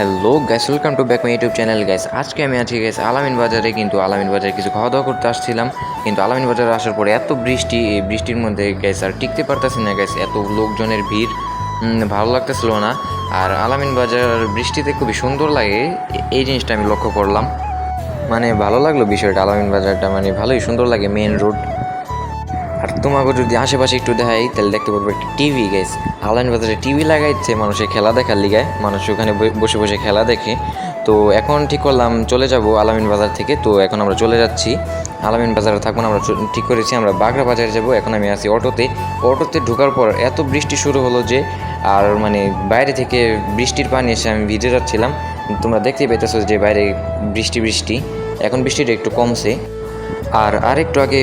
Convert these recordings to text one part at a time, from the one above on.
Hello guys welcome to back my YouTube channel guys আজকে আমি আছি গ্যাস আলামিন বাজারে, কিন্তু আলামিন বাজারে কিছু খাওয়া দাওয়া করতে আসছিলাম। কিন্তু আলামিন বাজারে আসার পরে এত বৃষ্টি, এই বৃষ্টির মধ্যে গ্যাস আর টিকতে পারতেছি না গ্যাস এত লোকজনের ভিড় ভালো লাগতেছিল না। আর আলামিন বাজার বৃষ্টিতে খুবই সুন্দর লাগে, এই জিনিসটা আমি লক্ষ্য করলাম। মানে ভালো লাগল বিষয়টা, আলামিন বাজারটা মানে ভালোই সুন্দর লাগে মেন রোড তোমাকে যদি আশেপাশে একটু দেখাই, তাহলে দেখতে পারব একটা টিভি গেছে আলাইন বাজারে টিভি লাগাইছে, মানুষের খেলা দেখার লিগায় মানুষ ওখানে বসে বসে খেলা দেখে। তো এখন ঠিক করলাম, চলে যাব আলামিন বাজার থেকে। তো এখন আমরা চলে যাচ্ছি। আলামিন বাজারে থাকব না আমরা ঠিক করেছি, আমরা বাগড়া বাজারে যাব। এখন আমি আছি অটোতে। অটোতে ঢোকার পর এত বৃষ্টি শুরু হলো যে, আর মানে বাইরে থেকে বৃষ্টির পানি এসে আমি ভিজে যাচ্ছিলাম। তোমরা দেখতেই পাইতেছো যে বাইরে বৃষ্টি বৃষ্টি। এখন বৃষ্টিটা একটু কমছে। আর আরেকটু আগে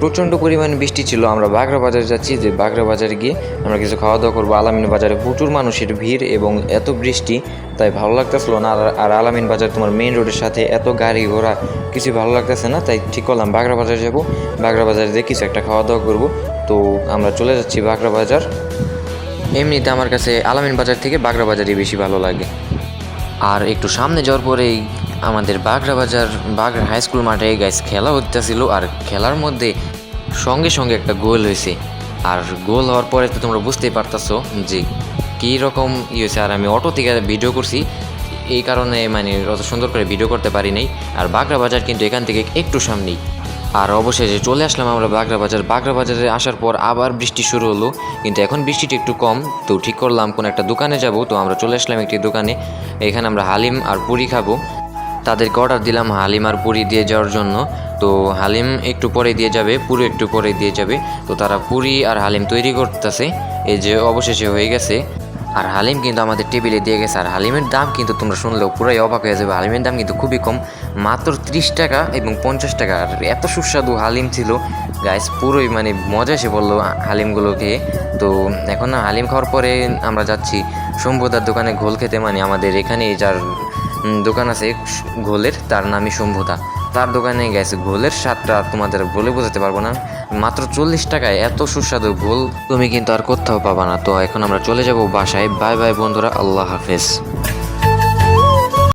প্রচণ্ড পরিমাণে বৃষ্টি ছিল, আমরা বাগড়া বাজারে যাচ্ছি, যে বাগড়া বাজারে গিয়ে আমরা কিছু খাওয়া দাওয়া করব। আলামিন বাজারে প্রচুর মানুষের ভিড় এবং এত বৃষ্টি, তাই ভালো লাগতেছিল না। আর আলামিন বাজার তোমার মেইন রোডের সাথে এত গাড়ি ঘোড়া, কিছু ভালো লাগতেছে না? তাই ঠিক করলাম বাগড়া বাজারে যাব। বাগড়া বাজারে দিয়ে কিছু একটা খাওয়া দাওয়া করব। তো আমরা চলে যাচ্ছি বাগড়া বাজার এমনিতে আমার কাছে আলামিন বাজার থেকে বাগড়া বাজারই বেশি ভালো লাগে। আর একটু সামনে যাওয়ার পরেই আমাদের বাগড়া বাজার, বাগড়া হাই স্কুল মাঠে গাইস খেলা হইতেছিল আর খেলার মধ্যে সঙ্গে সঙ্গে একটা গোল হয়েছে আর গোল হওয়ার পরে তো তোমরা বুঝতেই পারতাছো যে কী রকম ই হয়েছে আর আমি অটো থেকে ভিডিও করছি, এই কারণে মানে অত সুন্দর করে ভিডিও করতে পারি নাই। আর বাগড়া বাজার কিন্তু এখান থেকে একটু সামনেই। আর অবশেষে চলে আসলাম আমরা বাগড়া বাজার। বাগড়া বাজারে আসার পর আবার বৃষ্টি শুরু হলো, কিন্তু এখন বৃষ্টিটা একটু কম। তো ঠিক করলাম, কোনো একটা দোকানে যাব। তো আমরা চলে আসলাম একটি দোকানে। এখানে আমরা হালিম আর পুরি খাব। তাদেরকে অর্ডার দিলাম হালিম আর পুরি দিয়ে যাওয়ার জন্য। তো হালিম একটু পরে দিয়ে যাবে, পুরি একটু পরে দিয়ে যাবে। তো তারা পুরি আর হালিম তৈরি করতেছে। এই যে অবশেষে হয়ে গেছে। আর হালিম কিন্তু আমাদের টেবিলে দিয়ে গেছে। আর হালিমের দাম কিন্তু তোমরা শুনলেও পুরাই অবাক হয়ে যাবে। হালিমের দাম কিন্তু খুবই কম। মাত্র ত্রিশ টাকা এবং পঞ্চাশ টাকা। আর এত সুস্বাদু হালিম ছিল। গাইস পুরোই মানে মজা এসে বলল হালিমগুলো খেয়ে তো এখন না, হালিম খাওয়ার পরে আমরা যাচ্ছি। শম্ভুদার দোকানে ঘোল খেতে মানে আমাদের এখানে যার দোকান আছে ঘোলের, তার নামই শম্ভুদা। তার দোকানে গেছে ঘোলের স্বাদটা তোমাদের বলে বোঝাতে পারব না। মাত্র চল্লিশ টাকায় এত সুস্বাদু ঘোল তুমি কিন্তু আর কোথাও পাবা না। তো এখন আমরা চলে যাব বাসায়। বাই বাই বন্ধুরা, আল্লাহ হাফেজ।